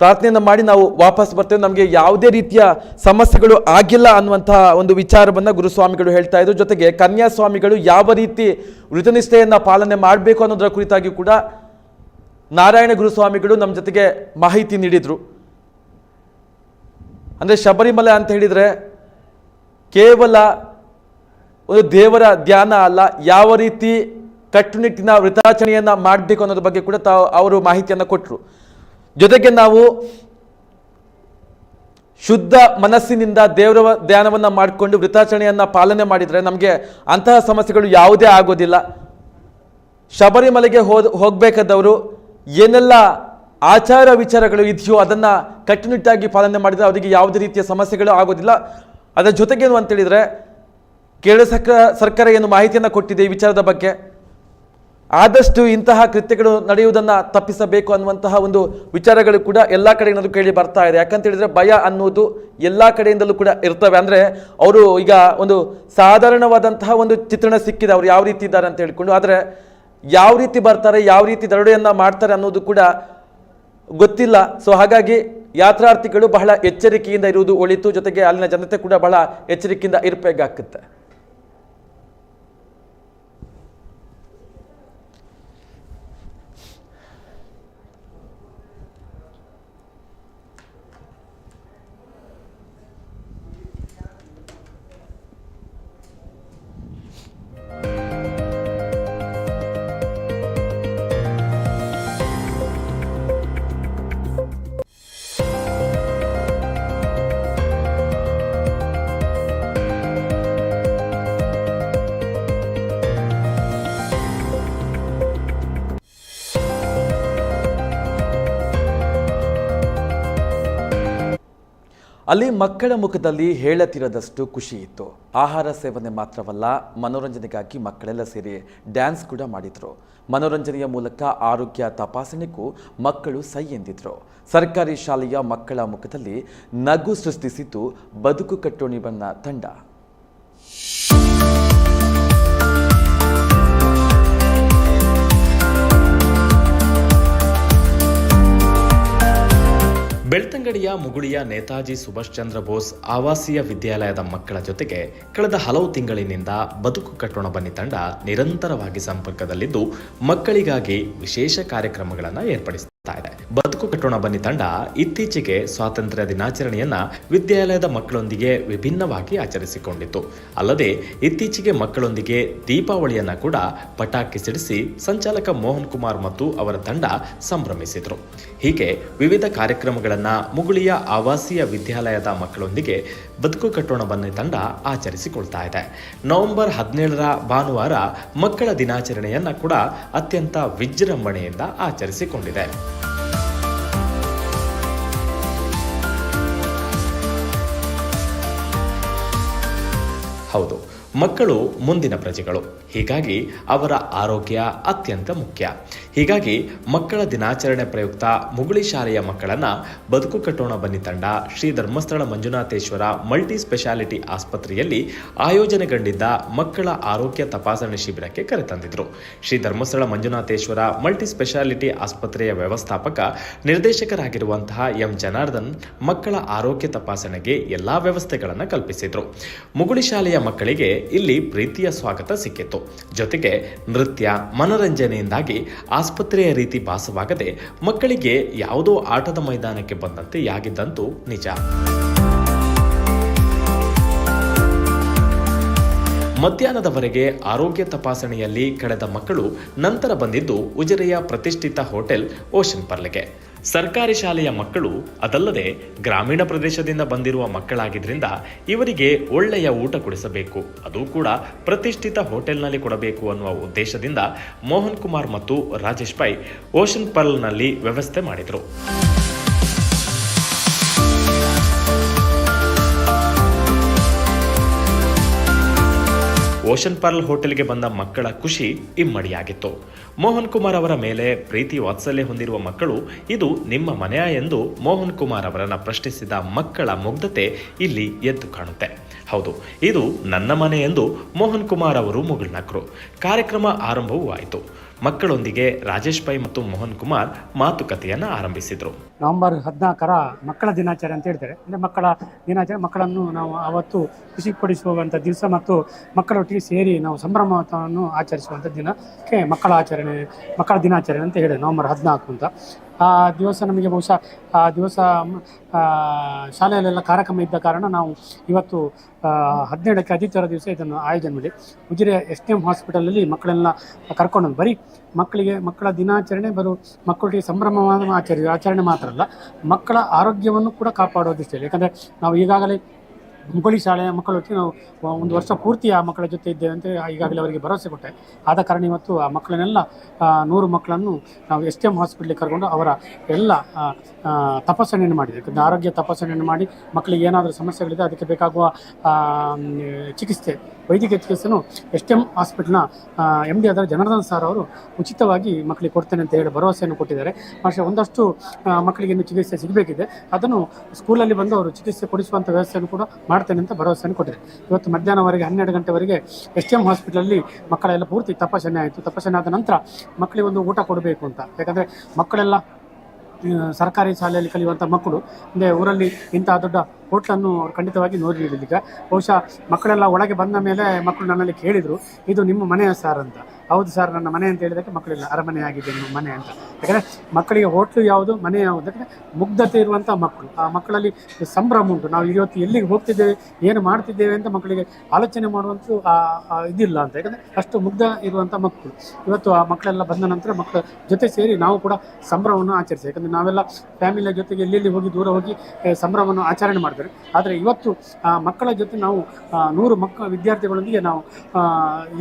ಪ್ರಾರ್ಥನೆಯನ್ನು ಮಾಡಿ ನಾವು ವಾಪಸ್ ಬರ್ತೇವೆ. ನಮಗೆ ಯಾವುದೇ ರೀತಿಯ ಸಮಸ್ಯೆಗಳು ಆಗಿಲ್ಲ ಅನ್ನುವಂತಹ ಒಂದು ವಿಚಾರವನ್ನು ಗುರುಸ್ವಾಮಿಗಳು ಹೇಳ್ತಾ ಇದ್ರು. ಜೊತೆಗೆ ಕನ್ಯಾಸ್ವಾಮಿಗಳು ಯಾವ ರೀತಿ ವೃತನಿಷ್ಠೆಯನ್ನು ಪಾಲನೆ ಮಾಡಬೇಕು ಅನ್ನೋದರ ಕುರಿತಾಗಿ ಕೂಡ ನಾರಾಯಣ ಗುರುಸ್ವಾಮಿಗಳು ನಮ್ಮ ಜೊತೆಗೆ ಮಾಹಿತಿ ನೀಡಿದರು. ಅಂದರೆ ಶಬರಿಮಲೆ ಅಂತ ಹೇಳಿದರೆ ಕೇವಲ ಒಂದು ದೇವರ ಧ್ಯಾನ ಅಲ್ಲ, ಯಾವ ರೀತಿ ಕಟ್ಟುನಿಟ್ಟಿನ ವೃತಾಚರಣೆಯನ್ನು ಮಾಡಬೇಕು ಅನ್ನೋದ್ರ ಬಗ್ಗೆ ಕೂಡ ತಾವು ಅವರು ಮಾಹಿತಿಯನ್ನು ಕೊಟ್ಟರು ಜೊತೆಗೆ ನಾವು ಶುದ್ಧ ಮನಸ್ಸಿನಿಂದ ದೇವರ ಧ್ಯಾನವನ್ನು ಮಾಡಿಕೊಂಡು ವೃತಾಚರಣೆಯನ್ನು ಪಾಲನೆ ಮಾಡಿದರೆ ನಮಗೆ ಅಂತಹ ಸಮಸ್ಯೆಗಳು ಯಾವುದೇ ಆಗೋದಿಲ್ಲ. ಶಬರಿಮಲೆಗೆ ಹೋದ ಹೋಗಬೇಕಾದವರು ಏನೆಲ್ಲ ಆಚಾರ ವಿಚಾರಗಳು ಇದೆಯೋ ಅದನ್ನು ಕಟ್ಟುನಿಟ್ಟಾಗಿ ಪಾಲನೆ ಮಾಡಿದರೆ ಅವರಿಗೆ ಯಾವುದೇ ರೀತಿಯ ಸಮಸ್ಯೆಗಳು ಆಗೋದಿಲ್ಲ. ಅದರ ಜೊತೆಗೇನು ಅಂತೇಳಿದರೆ ಕೇಂದ್ರ ಸರ್ಕಾರ ಸರ್ಕಾರ ಏನು ಮಾಹಿತಿಯನ್ನು ಕೊಟ್ಟಿದೆ ಈ ವಿಚಾರದ ಬಗ್ಗೆ. ಆದಷ್ಟು ಇಂತಹ ಕೃತ್ಯಗಳು ನಡೆಯುವುದನ್ನು ತಪ್ಪಿಸಬೇಕು ಅನ್ನುವಂತಹ ಒಂದು ವಿಚಾರಗಳು ಕೂಡ ಎಲ್ಲ ಕಡೆಯಿಂದಲೂ ಕೇಳಿ ಬರ್ತಾ ಇದೆ. ಯಾಕಂತ ಹೇಳಿದ್ರೆ ಭಯ ಅನ್ನೋದು ಎಲ್ಲ ಕಡೆಯಿಂದಲೂ ಕೂಡ ಇರ್ತವೆ. ಅಂದರೆ ಅವರು ಈಗ ಒಂದು ಸಾಧಾರಣವಾದಂತಹ ಒಂದು ಚಿತ್ರಣ ಸಿಕ್ಕಿದೆ. ಅವರು ಯಾವ ರೀತಿ ಇದ್ದಾರೆ ಅಂತ ಹೇಳಿಕೊಂಡು. ಆದರೆ ಯಾವ ರೀತಿ ಬರ್ತಾರೆ, ಯಾವ ರೀತಿ ದರೋಡೆಯನ್ನು ಮಾಡ್ತಾರೆ ಅನ್ನೋದು ಕೂಡ ಗೊತ್ತಿಲ್ಲ. ಸೊ ಹಾಗಾಗಿ ಯಾತ್ರಾರ್ಥಿಗಳು ಬಹಳ ಎಚ್ಚರಿಕೆಯಿಂದ ಇರುವುದು ಒಳಿತು. ಜೊತೆಗೆ ಅಲ್ಲಿನ ಜನತೆ ಕೂಡ ಬಹಳ ಎಚ್ಚರಿಕೆಯಿಂದ ಇರಬೇಕಾಗುತ್ತೆ. ಅಲ್ಲಿ ಮಕ್ಕಳ ಮುಖದಲ್ಲಿ ಹೇಳತಿರದಷ್ಟು ಖುಷಿ ಇತ್ತು ಆಹಾರ ಸೇವನೆ ಮಾತ್ರವಲ್ಲ, ಮನೋರಂಜನೆಗಾಗಿ ಮಕ್ಕಳೆಲ್ಲ ಸೇರಿ ಡ್ಯಾನ್ಸ್ ಕೂಡ ಮಾಡಿದರು. ಮನೋರಂಜನೆಯ ಮೂಲಕ ಆರೋಗ್ಯ ತಪಾಸಣೆಗೂ ಮಕ್ಕಳು ಸೈ ಎಂದಿದ್ರು. ಸರ್ಕಾರಿ ಶಾಲೆಯ ಮಕ್ಕಳ ಮುಖದಲ್ಲಿ ನಗು ಸೃಷ್ಟಿಸಿತು ಬದುಕು ಕಟ್ಟೋಣಿ ಬಣ್ಣ ತಂಡ. ಬೆಳ್ತಂಗಡಿಯ ಮುಗುಳಿಯ ನೇತಾಜಿ ಸುಭಾಷ್ ಚಂದ್ರ ಬೋಸ್ ಆವಾಸೀಯ ವಿದ್ಯಾಲಯದ ಮಕ್ಕಳ ಜೊತೆಗೆ ಕಳೆದ ಹಲವು ತಿಂಗಳಿನಿಂದ ಬದುಕು ಕಟ್ಟೋಣ ಬನ್ನಿ ತಂಡ ನಿರಂತರವಾಗಿ ಸಂಪರ್ಕದಲ್ಲಿದ್ದು ಮಕ್ಕಳಿಗಾಗಿ ವಿಶೇಷ ಕಾರ್ಯಕ್ರಮಗಳನ್ನು ಏರ್ಪಡಿಸುತ್ತಾ ಇದೆ. ಬದುಕು ಕಟ್ಟೋಣ ಬನ್ನಿ ತಂಡ ಇತ್ತೀಚೆಗೆ ಸ್ವಾತಂತ್ರ್ಯ ದಿನಾಚರಣೆಯನ್ನ ವಿದ್ಯಾಲಯದ ಮಕ್ಕಳೊಂದಿಗೆ ವಿಭಿನ್ನವಾಗಿ ಆಚರಿಸಿಕೊಂಡಿತು ಅಲ್ಲದೆ ಇತ್ತೀಚೆಗೆ ಮಕ್ಕಳೊಂದಿಗೆ ದೀಪಾವಳಿಯನ್ನ ಕೂಡ ಪಟಾಕಿ ಸಿಡಿಸಿ ಸಂಚಾಲಕ ಮೋಹನ್ ಕುಮಾರ್ ಮತ್ತು ಅವರ ತಂಡ ಸಂಭ್ರಮಿಸಿದ್ರು. ಹೀಗೆ ವಿವಿಧ ಕಾರ್ಯಕ್ರಮಗಳನ್ನು ಮುಗುಳಿಯ ಆವಾಸೀಯ ವಿದ್ಯಾಲಯದ ಮಕ್ಕಳೊಂದಿಗೆ ಬದುಕು ಕಟ್ಟೋಣ ಬನ್ನಿ ತಂಡ ಆಚರಿಸಿಕೊಳ್ತಾ ಇದೆ. ನವೆಂಬರ್ ಹದಿನೇಳರ ಭಾನುವಾರ ಮಕ್ಕಳ ದಿನಾಚರಣೆಯನ್ನು ಕೂಡ ಅತ್ಯಂತ ವಿಜೃಂಭಣೆಯಿಂದ ಆಚರಿಸಿಕೊಂಡಿದೆ. ಹೌದು, ಮಕ್ಕಳು ಮುಂದಿನ ಪ್ರಜೆಗಳು. ಹೀಗಾಗಿ ಅವರ ಆರೋಗ್ಯ ಅತ್ಯಂತ ಮುಖ್ಯ. ಹೀಗಾಗಿ ಮಕ್ಕಳ ದಿನಾಚರಣೆ ಪ್ರಯುಕ್ತ ಮುಗುಳಿ ಶಾಲೆಯ ಮಕ್ಕಳನ್ನ ಬದುಕು ಕಟ್ಟೋಣ ಬನ್ನಿ ತಂಡ ಶ್ರೀ ಧರ್ಮಸ್ಥಳ ಮಂಜುನಾಥೇಶ್ವರ ಮಲ್ಟಿ ಸ್ಪೆಷಾಲಿಟಿ ಆಸ್ಪತ್ರೆಯಲ್ಲಿ ಆಯೋಜನೆಗೊಂಡಿದ್ದ ಮಕ್ಕಳ ಆರೋಗ್ಯ ತಪಾಸಣೆ ಶಿಬಿರಕ್ಕೆ ಕರೆತಂದಿದ್ರು ಶ್ರೀ ಧರ್ಮಸ್ಥಳ ಮಂಜುನಾಥೇಶ್ವರ ಮಲ್ಟಿ ಸ್ಪೆಷಾಲಿಟಿ ಆಸ್ಪತ್ರೆಯ ವ್ಯವಸ್ಥಾಪಕ ನಿರ್ದೇಶಕರಾಗಿರುವಂತಹ ಎಂ ಜನಾರ್ದನ್ ಮಕ್ಕಳ ಆರೋಗ್ಯ ತಪಾಸಣೆಗೆ ಎಲ್ಲಾ ವ್ಯವಸ್ಥೆಗಳನ್ನು ಕಲ್ಪಿಸಿದ್ರು. ಮುಗುಳಿ ಶಾಲೆಯ ಮಕ್ಕಳಿಗೆ ಇಲ್ಲಿ ಪ್ರೀತಿಯ ಸ್ವಾಗತ ಸಿಕ್ಕಿತ್ತು. ಜೊತೆಗೆ ನೃತ್ಯ, ಮನರಂಜನೆಯಿಂದಾಗಿ ಆಸ್ಪತ್ರೆಯ ರೀತಿ ಭಾಸವಾಗದೆ ಮಕ್ಕಳಿಗೆ ಯಾವುದೋ ಆಟದ ಮೈದಾನಕ್ಕೆ ಬಂದಂತೆ ಯಾಗಿದ್ದಂತೂ ನಿಜ. ಮಧ್ಯಾಹ್ನದವರೆಗೆ ಆರೋಗ್ಯ ತಪಾಸಣೆಯಲ್ಲಿ ಕಳೆದ ಮಕ್ಕಳು ನಂತರ ಬಂದಿದ್ದು ಉಜಿರೆಯ ಪ್ರತಿಷ್ಠಿತ ಹೋಟೆಲ್ ಓಷನ್ ಪರ್ಲೆಗೆ. ಸರ್ಕಾರಿ ಶಾಲೆಯ ಮಕ್ಕಳು, ಅದಲ್ಲದೆ ಗ್ರಾಮೀಣ ಪ್ರದೇಶದಿಂದ ಬಂದಿರುವ ಮಕ್ಕಳಾಗಿದ್ದರಿಂದ ಇವರಿಗೆ ಒಳ್ಳೆಯ ಊಟ ಕೊಡಿಸಬೇಕು. ಅದು ಕೂಡ ಪ್ರತಿಷ್ಠಿತ ಹೋಟೆಲ್ನಲ್ಲಿ ಕೊಡಬೇಕು ಅನ್ನುವ ಉದ್ದೇಶದಿಂದ ಮೋಹನ್ ಕುಮಾರ್ ಮತ್ತು ರಾಜೇಶ್ ಪೈ ಓಷನ್ ಪರ್ಲ್ನಲ್ಲಿ ವ್ಯವಸ್ಥೆ ಮಾಡಿದರು. ಓಷನ್ ಪರ್ಲ್ ಹೋಟೆಲ್ಗೆ ಬಂದ ಮಕ್ಕಳ ಖುಷಿ ಇಮ್ಮಡಿಯಾಗಿತ್ತು. ಮೋಹನ್ ಕುಮಾರ್ ಅವರ ಮೇಲೆ ಪ್ರೀತಿ ವಾತ್ಸಲ್ಯ ಹೊಂದಿರುವ ಮಕ್ಕಳು, ಇದು ನಿಮ್ಮ ಮನೆಯ ಎಂದು ಮೋಹನ್ ಕುಮಾರ್ ಅವರನ್ನು ಪ್ರಶ್ನಿಸಿದ ಮಕ್ಕಳ ಮುಗ್ಧತೆ ಇಲ್ಲಿ ಎದ್ದು ಕಾಣುತ್ತೆ. ಹೌದು, ಇದು ನನ್ನ ಮನೆ ಎಂದು ಮೋಹನ್ ಕುಮಾರ್ ಅವರು ಮುಗುಳ್ನಕ್ರು. ಕಾರ್ಯಕ್ರಮ ಆರಂಭವೂ ಆಯಿತು. ಮಕ್ಕಳೊಂದಿಗೆ ರಾಜೇಶ್ ಪೈ ಮತ್ತು ಮೋಹನ್ ಕುಮಾರ್ ಮಾತುಕತೆಯನ್ನ ಆರಂಭಿಸಿದ್ರು. ನವೆಂಬರ್ ಹದಿನಾಲ್ಕರ ಮಕ್ಕಳ ದಿನಾಚರಣೆ ಅಂತ ಹೇಳ್ತಾರೆ. ಅಂದರೆ ಮಕ್ಕಳ ದಿನಾಚರಣೆ, ಮಕ್ಕಳನ್ನು ನಾವು ಅವತ್ತು ಖುಷಿಪಡಿಸುವಂಥ ದಿವಸ ಮತ್ತು ಮಕ್ಕಳೊಟ್ಟಿಗೆ ಸೇರಿ ನಾವು ಸಂಭ್ರಮವನ್ನು ಆಚರಿಸುವಂಥ ದಿನಕ್ಕೆ ಮಕ್ಕಳ ಆಚರಣೆ, ಮಕ್ಕಳ ದಿನಾಚರಣೆ ಅಂತ ಹೇಳಿ ನವೆಂಬರ್ ಹದಿನಾಲ್ಕು ಅಂತ. ಆ ದಿವಸ ನಮಗೆ ಬಹುಶಃ, ಆ ದಿವಸ ಶಾಲೆಯಲ್ಲೆಲ್ಲ ಕಾರ್ಯಕ್ರಮ ಇದ್ದ ಕಾರಣ ನಾವು ಇವತ್ತು ಹದಿನೇಳಕ್ಕೆ ಆದಿತ್ಯವಾರ ದಿವಸ ಇದನ್ನು ಆಯೋಜನೆ ಮಾಡಿ ಉಜಿರೆ ಎಸ್ ಟಿ ಎಂ ಹಾಸ್ಪಿಟಲಲ್ಲಿ ಮಕ್ಕಳೆಲ್ಲ ಕರ್ಕೊಂಡು ಬರೀ ಮಕ್ಕಳಿಗೆ, ಮಕ್ಕಳ ದಿನಾಚರಣೆ ಬರು ಮಕ್ಕಳಿಗೆ ಸಂಭ್ರಮವಾದ ಆಚರಣೆ ಆಚರಣೆ ಮಾತ್ರ ಅಲ್ಲ, ಮಕ್ಕಳ ಆರೋಗ್ಯವನ್ನು ಕೂಡ ಕಾಪಾಡುವ ದೃಷ್ಟಿಯಲ್ಲಿ ಯಾಕಂದರೆ ನಾವು ಈಗಾಗಲೇ ಮುಗುಳಿ ಶಾಲೆಯ ಜೊತೆ ನಾವು ಒಂದು ವರ್ಷ ಪೂರ್ತಿ ಆ ಮಕ್ಕಳ ಜೊತೆ ಇದ್ದೇವೆ ಅಂತ ಈಗಾಗಲೇ ಅವರಿಗೆ ಭರವಸೆ ಕೊಟ್ಟೆ. ಆದ ಕಾರಣ ಇವತ್ತು ಆ ಮಕ್ಕಳನ್ನೆಲ್ಲ ನೂರು ಮಕ್ಕಳನ್ನು ನಾವು ಎಸ್ ಟಿ ಎಂ ಹಾಸ್ಪಿಟ್ಲಿಗೆ ಕರ್ಕೊಂಡು ಅವರ ಎಲ್ಲ ತಪಾಸಣೆಯನ್ನು ಮಾಡಿದೆ. ಆರೋಗ್ಯ ತಪಾಸಣೆಯನ್ನು ಮಾಡಿ ಮಕ್ಕಳಿಗೆ ಏನಾದರೂ ಸಮಸ್ಯೆಗಳಿದೆ ಅದಕ್ಕೆ ಬೇಕಾಗುವ ಚಿಕಿತ್ಸೆ. ವೈದ್ಯಕೀಯ ಚಿಕಿತ್ಸೆಯನ್ನು ಎಸ್ ಟಿ ಎಂ ಹಾಸ್ಪಿಟ್ಲ್ನ ಎಂ ಡಿ ಆದ ಜನಾರ್ದನ್ ಸಾರ್ ಅವರು ಉಚಿತವಾಗಿ ಮಕ್ಕಳಿಗೆ ಕೊಡ್ತೇನೆ ಅಂತ ಹೇಳಿ ಭರವಸೆಯನ್ನು ಕೊಟ್ಟಿದ್ದಾರೆ. ಭಾಷೆ ಒಂದಷ್ಟು ಮಕ್ಕಳಿಗೆ ಇನ್ನು ಚಿಕಿತ್ಸೆ ಸಿಗಬೇಕಿದೆ. ಅದನ್ನು ಸ್ಕೂಲಲ್ಲಿ ಬಂದು ಅವರು ಚಿಕಿತ್ಸೆ ಕೊಡಿಸುವಂಥ ವ್ಯವಸ್ಥೆಯನ್ನು ಕೂಡ ಮಾಡ್ತೇನೆ ಅಂತ ಭರವಸೆಯನ್ನು ಕೊಟ್ಟಿದ್ದಾರೆ. ಇವತ್ತು ಮಧ್ಯಾಹ್ನವರೆಗೆ, ಹನ್ನೆರಡು ಗಂಟೆವರೆಗೆ ಎಸ್ ಟಿ ಎಂ ಹಾಸ್ಪಿಟಲಲ್ಲಿ ಮಕ್ಕಳೆಲ್ಲ ಪೂರ್ತಿ ತಪಾಸಣೆ ಆಯಿತು. ತಪಾಸಣೆ ಆದ ನಂತರ ಮಕ್ಕಳಿಗೆ ಒಂದು ಊಟ ಕೊಡಬೇಕು ಅಂತ. ಯಾಕಂದರೆ ಮಕ್ಕಳೆಲ್ಲ ಸರ್ಕಾರಿ ಶಾಲೆಯಲ್ಲಿ ಕಲಿಯುವಂಥ ಮಕ್ಕಳು, ಅಂದರೆ ಊರಲ್ಲಿ ಇಂಥ ದೊಡ್ಡ ಹೋಟ್ಲನ್ನು ಅವ್ರು ಖಂಡಿತವಾಗಿ ನೋಡಿರಲಿಲ್ಲ ಬಹುಶಃ ಮಕ್ಕಳೆಲ್ಲ ಒಳಗೆ ಬಂದ ಮೇಲೆ ಮಕ್ಕಳು ನನ್ನಲ್ಲಿ ಕೇಳಿದರು, ಇದು ನಿಮ್ಮ ಮನೆಯ ಸಾರ್ ಅಂತ. ಹೌದು ಸರ್, ನನ್ನ ಮನೆ ಅಂತ ಹೇಳಿದಕ್ಕೆ ಮಕ್ಕಳಿಲ್ಲ, ಅರಮನೆ ಆಗಿದೆ ನಿಮ್ಮ ಮನೆ ಅಂತ. ಯಾಕಂದರೆ ಮಕ್ಕಳಿಗೆ ಹೋಟ್ಲು ಯಾವುದು, ಮನೆ ಯಾವುದು? ಯಾಕಂದರೆ ಮುಗ್ಧತೆ ಇರುವಂಥ ಮಕ್ಕಳು. ಆ ಮಕ್ಕಳಲ್ಲಿ ಸಂಭ್ರಮ ಉಂಟು. ನಾವು ಇವತ್ತು ಎಲ್ಲಿಗೆ ಹೋಗ್ತಿದ್ದೇವೆ, ಏನು ಮಾಡ್ತಿದ್ದೇವೆ ಅಂತ ಮಕ್ಕಳಿಗೆ ಆಲೋಚನೆ ಮಾಡುವಂಥ ಇದಿಲ್ಲ ಅಂತ. ಯಾಕಂದರೆ ಅಷ್ಟು ಮುಗ್ಧ ಇರುವಂಥ ಮಕ್ಕಳು. ಇವತ್ತು ಆ ಮಕ್ಕಳೆಲ್ಲ ಬಂದ ನಂತರ ಮಕ್ಕಳ ಜೊತೆ ಸೇರಿ ನಾವು ಕೂಡ ಸಂಭ್ರಮವನ್ನು ಆಚರಿಸಿ ಯಾಕಂದರೆ ನಾವೆಲ್ಲ ಫ್ಯಾಮಿಲಿಯ ಜೊತೆಗೆ ಎಲ್ಲೆಲ್ಲಿ ಹೋಗಿ ದೂರ ಹೋಗಿ ಸಂಭ್ರಮವನ್ನು ಆಚರಣೆ ಮಾಡ್ತಾರೆ ಆದರೆ ಇವತ್ತು ಆ ಮಕ್ಕಳ ಜೊತೆ ನಾವು ನೂರು ಮಕ್ಕಳ ವಿದ್ಯಾರ್ಥಿಗಳೊಂದಿಗೆ ನಾವು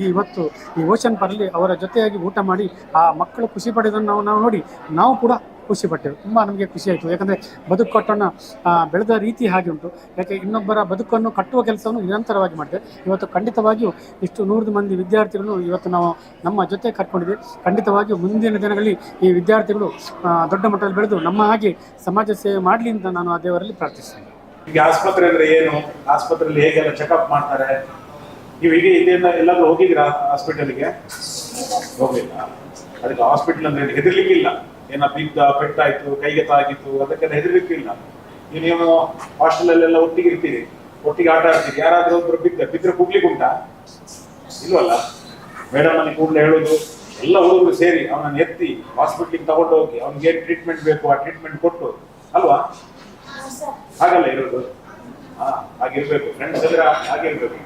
ಈ ಇವತ್ತು ಈ ಓಷನ್ ಪರ್ಲಿ ಅವರ ಜೊತೆಯಾಗಿ ಊಟ ಮಾಡಿ ಆ ಮಕ್ಕಳು ಖುಷಿ ಪಡೆದನ್ನು ನಾವು ನಾವು ನೋಡಿ ನಾವು ಕೂಡ ಖುಷಿ ಪಟ್ಟೆವು. ತುಂಬ ನಮಗೆ ಖುಷಿ ಆಯಿತು. ಯಾಕಂದರೆ ಬದುಕು ಕಟ್ಟೋಣ ಬೆಳೆದ ರೀತಿ ಹಾಗೆ ಉಂಟು. ಯಾಕೆ ಇನ್ನೊಬ್ಬರ ಬದುಕನ್ನು ಕಟ್ಟುವ ಕೆಲಸವನ್ನು ನಿರಂತರವಾಗಿ ಮಾಡಿದೆ ಇವತ್ತು ಖಂಡಿತವಾಗಿಯೂ ಇಷ್ಟು ನೂರು ಮಂದಿ ವಿದ್ಯಾರ್ಥಿಗಳನ್ನು ಇವತ್ತು ನಾವು ನಮ್ಮ ಜೊತೆ ಕರ್ಕೊಂಡಿದ್ವಿ ಖಂಡಿತವಾಗಿಯೂ ಮುಂದಿನ ದಿನಗಳಲ್ಲಿ ಈ ವಿದ್ಯಾರ್ಥಿಗಳು ದೊಡ್ಡ ಮಟ್ಟದಲ್ಲಿ ಬೆಳೆದು ನಮ್ಮ ಹಾಗೆ ಸಮಾಜ ಸೇವೆ ಮಾಡಲಿ ಅಂತ ನಾನು ಆ ದೇವರಲ್ಲಿ ಪ್ರಾರ್ಥಿಸ್ತೇನೆ ಈಗ ಆಸ್ಪತ್ರೆ ಅಂದರೆ ಏನು? ಆಸ್ಪತ್ರೆಯಲ್ಲಿ ಹೇಗೆಲ್ಲ ಚೆಕಪ್ ಮಾಡ್ತಾರೆ? ನೀವು ಈಗ ಇದನ್ನ ಎಲ್ಲಾದರೂ ಹೋಗಿದ್ದೀರಾ ಹಾಸ್ಪಿಟಲ್ಗೆ ಹೋಗ್ಲಿಲ್ಲ. ಅದಕ್ಕೆ ಹಾಸ್ಪಿಟಲ್ ಅಂದ್ರೆ ಹೆದರ್ಲಿಕ್ಕಿಲ್ಲ. ಏನ ಬಿದ್ದ ಪೆಟ್ಟಾಯ್ತು ಕೈಗೆ ತಾಗಿತ್ತು ಅದಕ್ಕೆಲ್ಲ ಹೆದರ್ಲಿಕ್ಕಿಲ್ಲ. ನೀವು ಹಾಸ್ಟೆಲಲ್ಲೆಲ್ಲ ಒಟ್ಟಿಗೆ ಇರ್ತೀರಿ ಒಟ್ಟಿಗೆ ಆಟ ಆಡ್ತೀರಿ ಯಾರಾದ್ರೂ ಒಬ್ರು ಬಿದ್ದ ಬಿದ್ರೆ ಕೂಗ್ಲಿಕ್ಕೆ ಉಂಟಾ? ಇಲ್ವಲ್ಲ? ಮೇಡಮ್ ಅಲ್ಲಿ ಕೂಡಲೇ ಹೇಳೋದು ಎಲ್ಲ ಹುಡುಗರು ಸೇರಿ ಅವನನ್ನು ಎತ್ತಿ ಹಾಸ್ಪಿಟ್ಲಿಗೆ ತಗೊಂಡು ಹೋಗಿ ಅವ್ನಿಗೆ ಏನ್ ಟ್ರೀಟ್ಮೆಂಟ್ ಬೇಕು ಆ ಟ್ರೀಟ್ಮೆಂಟ್ ಕೊಟ್ಟು ಅಲ್ವಾ? ಹಾಗಲ್ಲ ಇರೋದು? ಹಾ ಹಾಗಿರ್ಬೇಕು. ಫ್ರೆಂಡ್ಸ್ ಎಲ್ಲ ಹಾಗಿರ್ಬೇಕು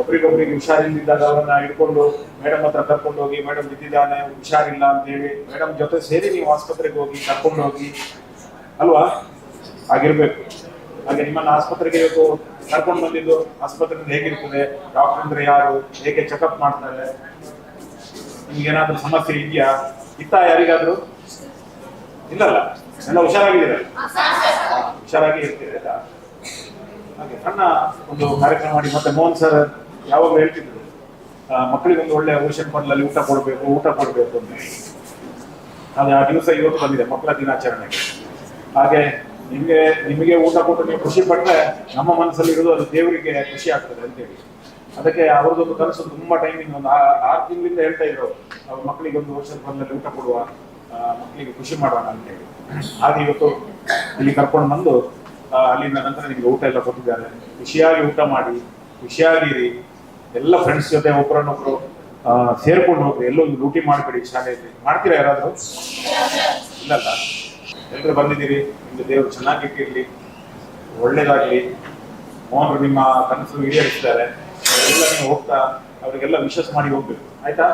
ಒಬ್ರಿಗೊಬ್ರಿಗೆ ಹುಷಾರಿಲ್ಲದಿದ್ದಾಗ ಅವರನ್ನ ಹಿಡ್ಕೊಂಡು ಮೇಡಮ್ ಹತ್ರ ಕರ್ಕೊಂಡು ಹೋಗಿ ಮೇಡಮ್ ಬಿದ್ದಿದ್ದಾನೆ, ಹುಷಾರಿಲ್ಲ ಅಂತ ಹೇಳಿ ಮೇಡಮ್ ಜೊತೆ ಸೇರಿ ನೀವು ಆಸ್ಪತ್ರೆಗೆ ಹೋಗಿ, ಕರ್ಕೊಂಡು ಹೋಗಿ. ಅಲ್ವಾ? ಆಗಿರ್ಬೇಕು. ಹಾಗೆ ನಿಮ್ಮನ್ನ ಆಸ್ಪತ್ರೆಗೆ ಇವತ್ತು ಕರ್ಕೊಂಡು ಬಂದಿದ್ದು ಆಸ್ಪತ್ರೆಯಿಂದ ಹೇಗಿರ್ತದೆ? ಡಾಕ್ಟರ್ ಅಂದ್ರೆ ಯಾರು? ಹೇಗೆ ಚೆಕಪ್ ಮಾಡ್ತಾರೆ? ನಿಮ್ಗೆ ಏನಾದ್ರೂ ಸಮಸ್ಯೆ ಇದೆಯಾ? ಇತ್ತ ಯಾರಿಗಾದ್ರೂ? ಇಲ್ಲಲ್ಲ. ಎಲ್ಲ ಹುಷಾರಾಗಿದ್ದೀರ? ಹುಷಾರಾಗಿ ಇರ್ತೀರ ಹಾಗೆ ಒಂದು ಕಾರ್ಯಕ್ರಮ ಮಾಡಿ, ಮತ್ತೆ ಮೋಹನ್ ಸರ್ ಯಾವಾಗಲೂ ಹೇಳ್ತಿದ್ರು ಮಕ್ಕಳಿಗೆ ಒಂದು ಒಳ್ಳೆ ಓಷನ್ ಫಂಡ್ಲಲ್ಲಿ ಊಟ ಕೊಡಬೇಕು ಊಟ ಕೊಡಬೇಕು ಅಂತ. ಅದು ಆ ದಿವಸ ಇವತ್ತು ಬಂದಿದೆ, ಮಕ್ಕಳ ದಿನಾಚರಣೆಗೆ ಹಾಗೆ ನಿಮಗೆ ನಿಮಗೆ ಊಟ ಕೊಟ್ಟು ನೀವು ಖುಷಿ ಪಟ್ಟರೆ ನಮ್ಮ ಮನಸ್ಸಲ್ಲಿ ಇರೋದು ಅದು ದೇವರಿಗೆ ಖುಷಿ ಆಗ್ತದೆ ಅಂತೇಳಿ. ಅದಕ್ಕೆ ಅವ್ರದ್ದೊಂದು ಕನಸು ತುಂಬಾ ಟೈಮಿಂಗ್ ಒಂದು ಆರು ತಿಂಗಳಿಂದ ಹೇಳ್ತಾ ಇದ್ರು ಅವ್ರ ಮಕ್ಕಳಿಗೆ ಒಂದು ವರ್ಷದ ಬಂದಲ್ಲಿ ಊಟ ಕೊಡುವ ಮಕ್ಕಳಿಗೆ ಖುಷಿ ಮಾಡೋಣ ಅಂತೇಳಿ. ಹಾಗೆ ಇವತ್ತು ಇಲ್ಲಿ ಕರ್ಕೊಂಡು ಬಂದು ಅಲ್ಲಿಂದ ನಂತರ ನಿಮ್ಗೆ ಊಟ ಎಲ್ಲ ಕೊಟ್ಟಿದ್ದಾರೆ. ಖುಷಿಯಾಗಿ ಊಟ ಮಾಡಿ, ಖುಷಿಯಾಗಿರಿ. ಎಲ್ಲ ಫ್ರೆಂಡ್ಸ್ ಜೊತೆ ಒಬ್ಬರನ್ನೊಬ್ರು ಸೇರ್ಕೊಂಡು ಹೋಗ್ರಿ ಎಲ್ಲೋ ಲೂಟಿ ಮಾಡಬೇಡಿ ಶಾಲೆಯಲ್ಲಿ. ಮಾಡ್ತೀರಾ ಯಾರಾದ್ರು? ಇಲ್ಲಲ್ಲ. ಎಲ್ಲರೂ ಬಂದಿದ್ದೀರಿ ನಿಮ್ಗೆ ದೇವರು ಚೆನ್ನಾಗಿಟ್ಟಿರ್ಲಿ ಒಳ್ಳೇದಾಗ್ಲಿ. ಮೋಹನ್ರು ನಿಮ್ಮ ಕನಸು ಈಡೇರಿಸ್ತಾರೆ. ಎಲ್ಲ ನೀವು ಹೋಗ್ತಾ, ಅವರಿಗೆಲ್ಲ ವಿಶ್ವಾಸ ಮಾಡಿ ಹೋಗ್ಬೇಕು. ಆಯ್ತಾ?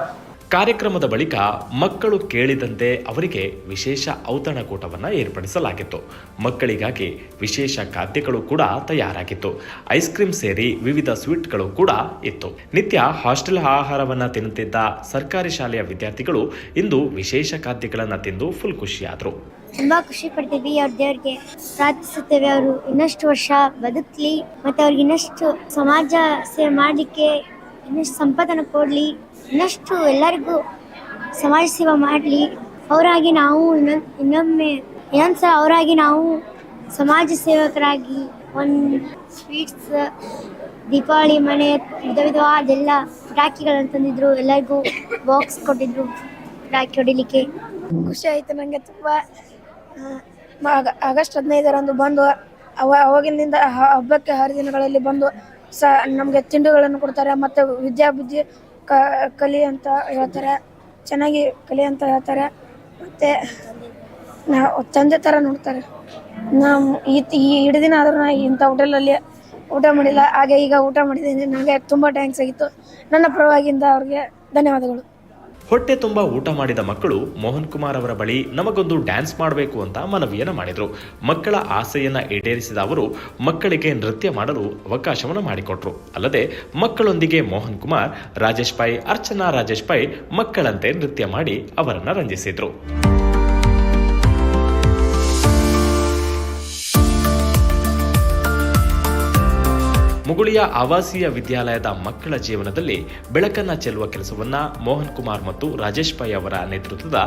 ಕಾರ್ಯಕ್ರಮದ ಬಳಿಕ ಮಕ್ಕಳು ಕೇಳಿದಂತೆ ಅವರಿಗೆ ವಿಶೇಷ ಔತಣಕೂಟವನ್ನು ಏರ್ಪಡಿಸಲಾಗಿತ್ತು. ಮಕ್ಕಳಿಗಾಗಿ ವಿಶೇಷ ಖಾದ್ಯಗಳು ಕೂಡ ತಯಾರಾಗಿತ್ತು. ಐಸ್ ಕ್ರೀಮ್ ಸೇರಿ ವಿವಿಧ ಸ್ವೀಟ್ಗಳು ಕೂಡ ಇತ್ತು. ನಿತ್ಯ ಹಾಸ್ಟೆಲ್ ಆಹಾರವನ್ನು ತಿನ್ನುತ್ತಿದ್ದ ಸರ್ಕಾರಿ ಶಾಲೆಯ ವಿದ್ಯಾರ್ಥಿಗಳು ಇಂದು ವಿಶೇಷ ಖಾದ್ಯಗಳನ್ನು ತಿಂದು ಫುಲ್ ಖುಷಿಯಾದರು. ತುಂಬಾ ಖುಷಿ ಪಡ್ತೀವಿ ಅವ್ರ ದೇವ್ರಿಗೆ. ಪ್ರಾರ್ಥಿಸುತ್ತೇವೆ ಅವರು ಇನ್ನಷ್ಟು ವರ್ಷ ಬದುಕಲಿ, ಮತ್ತೆ ಅವ್ರಿಗೆ ಇನ್ನಷ್ಟು ಸಮಾಜ ಸೇವೆ ಮಾಡಲಿಕ್ಕೆ ಇನ್ನಷ್ಟು ಸಂಪಾದನ ಕೊಡಲಿ, ಇನ್ನಷ್ಟು ಎಲ್ಲರಿಗೂ ಸಮಾಜ ಸೇವೆ ಮಾಡಲಿ. ಅವರಾಗಿ ನಾವು ಇನ್ನೊಂದು ಇನ್ನೊಮ್ಮೆ ಇನ್ನೊಂದು ಸಲ ಅವರಾಗಿ ನಾವು ಸಮಾಜ ಸೇವಕರಾಗಿ ಒಂದು ಸ್ವೀಟ್ಸ್ ದೀಪಾವಳಿ ಮನೆ, ವಿಧ ವಿಧವಾದೆಲ್ಲ ಪಟಾಕಿಗಳನ್ನು ತಂದಿದ್ರು. ಎಲ್ಲರಿಗೂ ಬಾಕ್ಸ್ ಕೊಟ್ಟಿದ್ರು ಪಟಾಕಿ ಹೊಡಿಲಿಕ್ಕೆ. ಖುಷಿ ಆಯಿತು ನನಗೆ ತುಂಬ. ಆಗಸ್ಟ್ ಹದಿನೈದರಂದು ಬಂದು ಅವ ಅವಾಗಿನಿಂದ ಹಬ್ಬಕ್ಕೆ ಹರಿದಿನಗಳಲ್ಲಿ ಬಂದು ಸ, ನಮಗೆ ತಿಂಡಿಗಳನ್ನು ಕೊಡ್ತಾರೆ ಮತ್ತು ವಿದ್ಯಾಬುದ್ಧಿ ಕ, ಕಲಿ ಅಂತ ಹೇಳ್ತಾರೆ. ಚೆನ್ನಾಗಿ ಕಲಿ ಅಂತ ಹೇಳ್ತಾರೆ. ಮತ್ತು ನಾವು ತಂದೆ ಥರ ನೋಡ್ತಾರೆ. ನಮ್ಮ ಈ ಇಡ ದಿನ ಆದರೂ ನಾ ಇಂಥ ಹೋಟೆಲಲ್ಲಿ ಊಟ ಮಾಡಿಲ್ಲ. ಹಾಗೆ ಈಗ ಊಟ ಮಾಡಿದ್ದೀನಿ. ನನಗೆ ತುಂಬ ಟ್ಯಾಂಕ್ಸ್ ಆಗಿತ್ತು. ನನ್ನ ಪರವಾಗಿಂದ ಅವ್ರಿಗೆ ಧನ್ಯವಾದಗಳು. ಹೊಟ್ಟೆ ತುಂಬ ಊಟ ಮಾಡಿದ ಮಕ್ಕಳು ಮೋಹನ್ ಕುಮಾರ್ ಅವರ ಬಳಿ ನಮಗೊಂದು ಡ್ಯಾನ್ಸ್ ಮಾಡಬೇಕು ಅಂತ ಮನವಿಯನ್ನು ಮಾಡಿದರು. ಮಕ್ಕಳ ಆಸೆಯನ್ನ ಈಡೇರಿಸಿದ ಅವರು ಮಕ್ಕಳಿಗೆ ನೃತ್ಯ ಮಾಡಲು ಅವಕಾಶವನ್ನು ಮಾಡಿಕೊಟ್ರು. ಅಲ್ಲದೆ ಮಕ್ಕಳೊಂದಿಗೆ ಮೋಹನ್ ಕುಮಾರ್, ರಾಜೇಶ್ ಪೈ ಅರ್ಚನಾ ರಾಜೇಶ್ ಪೈ ಮಕ್ಕಳಂತೆ ನೃತ್ಯ ಮಾಡಿ ಅವರನ್ನು ರಂಜಿಸಿದ್ರು. ಮುಗುಳಿಯ ಆವಾಸೀಯ ವಿದ್ಯಾಲಯದ ಮಕ್ಕಳ ಜೀವನದಲ್ಲಿ ಬೆಳಕನ್ನ ಚೆಲ್ಲುವ ಕೆಲಸವನ್ನ ಮೋಹನ್ ಕುಮಾರ್ ಮತ್ತು ರಾಜೇಶ್ ಪೈ ಅವರ ನೇತೃತ್ವದ